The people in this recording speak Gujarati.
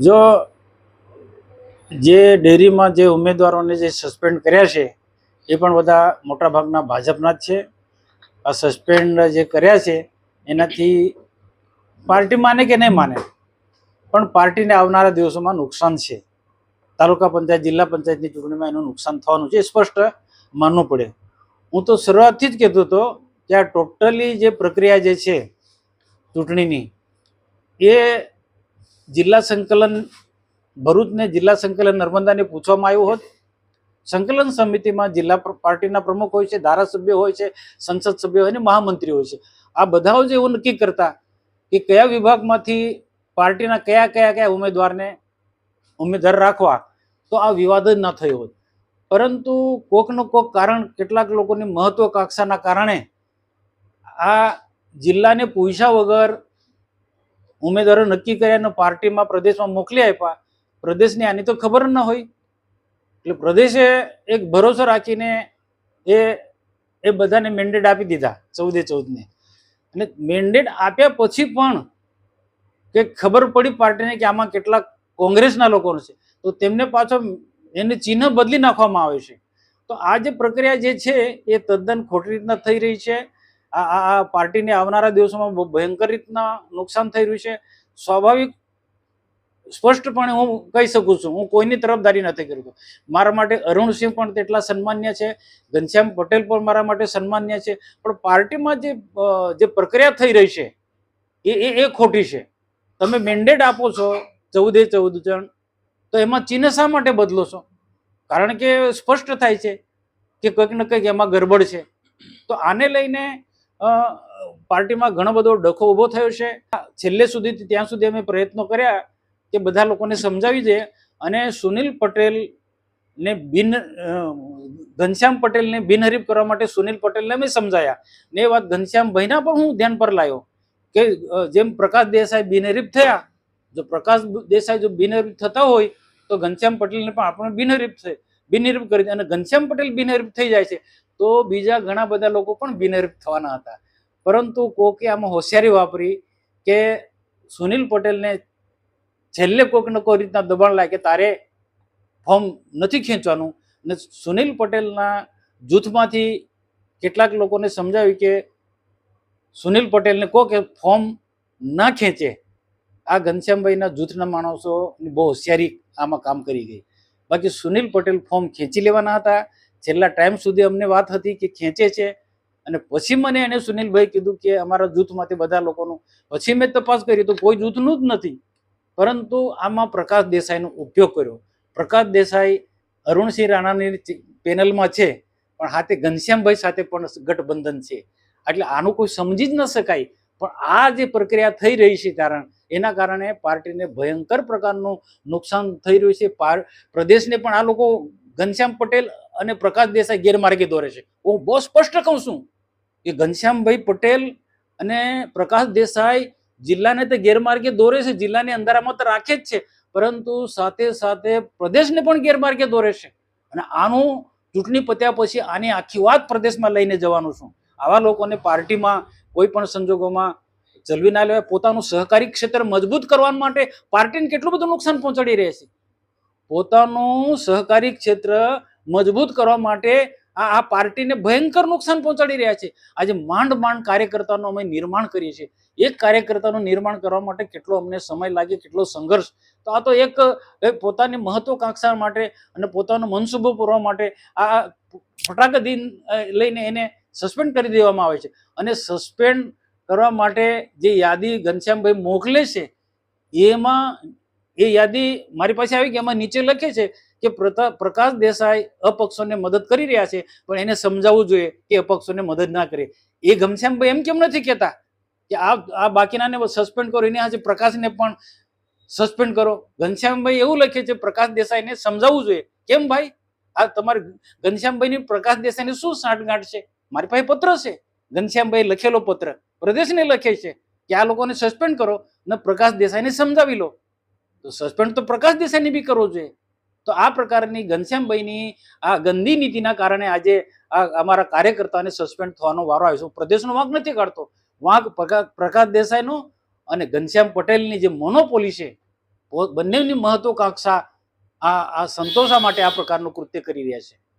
જો જે ડેરીમાં જે ઉમેદવારોને જે સસ્પેન્ડ કર્યા છે, એ પણ બધા મોટાભાગના ભાજપના જ છે. આ સસ્પેન્ડ જે કર્યા છે, એનાથી પાર્ટી માને કે નહીં માને, પણ પાર્ટીને આવનારા દિવસોમાં નુકસાન છે. તાલુકા પંચાયત, જિલ્લા પંચાયતની ચૂંટણીમાં એનું નુકસાન થવાનું છે, એ સ્પષ્ટ માનવું પડે. હું તો શરૂઆતથી જ કહેતો હતો કે આ ટોટલી જે પ્રક્રિયા જે છે ચૂંટણીની, એ જિલ્લા સંકલન, ભરૂચને જિલ્લા સંકલન નર્મદાને પૂછવામાં આવ્યું હોત. સંકલન સમિતિમાં જિલ્લા પ્ર- પાર્ટીના પ્રમુખ હોય છે, ધારાસભ્ય હોય છે, સંસદ સભ્ય હોય અને મહામંત્રી હોય છે. આ બધાઓ જ એવું નક્કી કરતા કે કયા વિભાગમાંથી પાર્ટીના કયા કયા કયા ઉમેદવારને ઉમેદવાર રાખવા, તો આ વિવાદ જ ન થયો હોત. પરંતુ કોકનું કોક કારણ કેટલાક લોકોની મહત્વકાંક્ષાના કારણે આ જિલ્લાને પૂછ્યા વગર ઉમેદવારો નક્કી કર્યા અને પાર્ટીમાં પ્રદેશમાં મોકલી આપ્યા. પ્રદેશની આની તો ખબર ન હોય. એટલે પ્રદેશે એક ભરોસો રાખીને એ એ બધાને મેન્ડેટ આપી દીધા ચૌદે ચૌદને. અને મેન્ડેટ આપ્યા પછી પણ કે ખબર પડી પાર્ટીને કે આમાં કેટલા કોંગ્રેસના લોકો છે. તો તેમને પાછો એને ચિહ્ન બદલી નાખવામાં આવે છે. તો આ જે પ્રક્રિયા જે છે એ તદ્દન ખોટી રીતના થઈ રહી છે. આ આ પાર્ટીને આવનારા દિવસોમાં ભયંકર રીતના નુકસાન થઈ રહ્યું છે. સ્વાભાવિક સ્પષ્ટપણે હું કહી શકું છું, હું કોઈની તરફદારી નથી કરતો મારા માટે અરુણસિંહ પણ તેટલા સન્માન્ય છે, ઘનશ્યામ પટેલ પણ મારા માટે સન્માન્ય છે. પણ પાર્ટીમાં જે જે પ્રક્રિયા થઈ રહી છે, એ એ એ ખોટી છે. તમે મેન્ડેટ આપો છો ચૌદે ચૌદ જણ, તો એમાં ચિહ્ન શા માટે બદલો છો? કારણ કે સ્પષ્ટ થાય છે કે કંઈક ને કંઈક એમાં ગરબડ છે. તો આને લઈને પાર્ટીમાં ઘણો બધો ડખો ઊભો થયો છે. છેલ્લે સુધી ત્યાં સુધી અમે પ્રયત્નો કર્યા કે બધા લોકોને સમજાવી દે અને સુનિલ પટેલને બિન ઘનશ્યામ પટેલને બિનહરીફ કરવા માટે સુનિલ પટેલને અમે સમજાયા. ને એ વાત ઘનશ્યામ ભાઈના પણ હું ધ્યાન પર લાવ્યો કે જેમ પ્રકાશ દેસાઈ બિનહરીફ થયા, જો પ્રકાશ દેસાઈ જો બિનહરીફ થતા હોય તો ઘનશ્યામ પટેલને પણ આપણે બિનહરીફ છે. બિનહરીફ કરી અને ઘનશ્યામ પટેલ બિનહરીફ થઈ જાય છે, તો બીજા ઘણા બધા લોકો પણ બિનહરીફ થવાના હતા. પરંતુ કોકે આમાં હોશિયારી વાપરી કે સુનિલ પટેલને છેલ્લે કોઈકને કોઈ રીતના દબાણ લાગે, તારે ફોર્મ નથી ખેંચવાનું. ને સુનિલ પટેલના જૂથમાંથી કેટલાક લોકોને સમજાવ્યું કે સુનિલ પટેલને કહો કે ફોર્મ ના ખેંચે. આ ઘનશ્યામભાઈના જૂથના માણસોની બહુ હોશિયારી આમાં કામ કરી ગઈ. બાકી સુનિલ પટેલ ફોર્મ ખેંચી લેવાના હતા. છેલ્લા ટાઈમ સુધી અમને વાત હતી કે ખેંચે છે. અને પછી મને એને સુનિલભાઈ કીધું કે અમારા જૂથમાંથી બધા લોકોનું, પછી મેં તપાસ કરી તો કોઈ જૂથનું જ નથી. પરંતુ આમાં પ્રકાશ દેસાઈનો ઉપયોગ કર્યો. પ્રકાશ દેસાઈ અરુણસિંહ રાણાની પેનલમાં છે, પણ હાથે ઘનશ્યામભાઈ સાથે પણ ગઠબંધન છે. એટલે આનું કોઈ સમજી જ ન શકાય. પણ આ જે પ્રક્રિયા થઈ રહી છે કારણ એના કારણે પાર્ટીને ભયંકર પ્રકારનું નુકસાન થઈ રહ્યું છે. પાર, પ્રદેશને પણ આ લોકો ઘનશ્યામ પટેલ અને પ્રકાશ દેસાઈ ગેરમાર્ગે દોરે છે. હું બહુ સ્પષ્ટ કહું છું કે ઘનશ્યામભાઈ પટેલ અને પ્રકાશ દેસાઈ જિલ્લાને તો ગેરમાર્ગે દોરે છે. જિલ્લાની અંધારામાં તો રાખે જ છે. પરંતુ સાથે સાથે પ્રદેશને પણ ગેરમાર્ગે દોરે છે. અને આનું ચૂંટણી પત્યા પછી આની આખી વાત પ્રદેશમાં લઈને જવાનું છું. આવા લોકોને પાર્ટીમાં કોઈ પણ સંજોગોમાં ચલવી ના પોતાનું સહકારી ક્ષેત્ર મજબૂત કરવા માટે પાર્ટીને કેટલું બધું નુકસાન પહોંચાડી રહે છે? પોતાનું સહકારી ક્ષેત્ર મજબૂત કરવા માટે આ આ પાર્ટીને ભયંકર નુકસાન પહોંચાડી રહ્યા છે. આજે માંડ માંડ કાર્યકર્તાનું અમે નિર્માણ કરીએ છીએ. એક કાર્યકર્તાનું નિર્માણ કરવા માટે કેટલો અમને સમય લાગે, કેટલો સંઘર્ષ. તો આ તો એક પોતાની મહત્વકાંક્ષા માટે અને પોતાનો મનસુબો પૂરવા માટે આ ફટાકદીન દિન લઈને એને સસ્પેન્ડ કરી દેવામાં આવે છે. અને સસ્પેન્ડ કરવા માટે જે યાદી ઘનશ્યામભાઈ મોકલે છે, એમાં એ યાદી મારી પાસે આવી કે એમાં નીચે લખે છે કે પ્રકાશ દેસાઈ અપક્ષોને મદદ કરી રહ્યા છે, પણ એને સમજાવવું જોઈએ કે અપક્ષોને મદદ ના કરે. એ ઘનશ્યામભાઈ એમ કેમ નથી કહેતા કે આ આ બાકીનાને સસ્પેન્ડ કરો, એને આજે પ્રકાશને પણ સસ્પેન્ડ કરો? ઘનશ્યામભાઈ એવું લખે છે, પ્રકાશ દેસાઈને સમજાવવું જોઈએ. કેમ ભાઈ? આ તમારે ઘનશ્યામભાઈની, પ્રકાશ દેસાઈની શું સાંઠગાંઠ છે? મારી પાસે પત્ર છે. ઘનશ્યામભાઈ લખેલો પત્ર પ્રદેશને લખે છે કે આ લોકોને સસ્પેન્ડ કરો ને પ્રકાશ દેસાઈને સમજાવી લો. તો સસ્પેન્ડ તો પ્રકાશ દેસાઈને બી કરવો જોઈએ. તો આ પ્રકારની ઘનશ્યામભાઈની આ ગંદી નીતિના કારણે આજે આ અમારા કાર્યકર્તાને સસ્પેન્ડ થવાનો વારો આવ્યો છે. પ્રદેશનો વાંક નથી કાઢતો. વાંક પ્રકા- પ્રકાશ દેસાઈનો અને ઘનશ્યામ પટેલની જે મોનોપોલી છે બંનેની મહત્વકાંક્ષા આ આ સંતોષા માટે આ પ્રકારનું કૃત્ય કરી રહ્યા છે.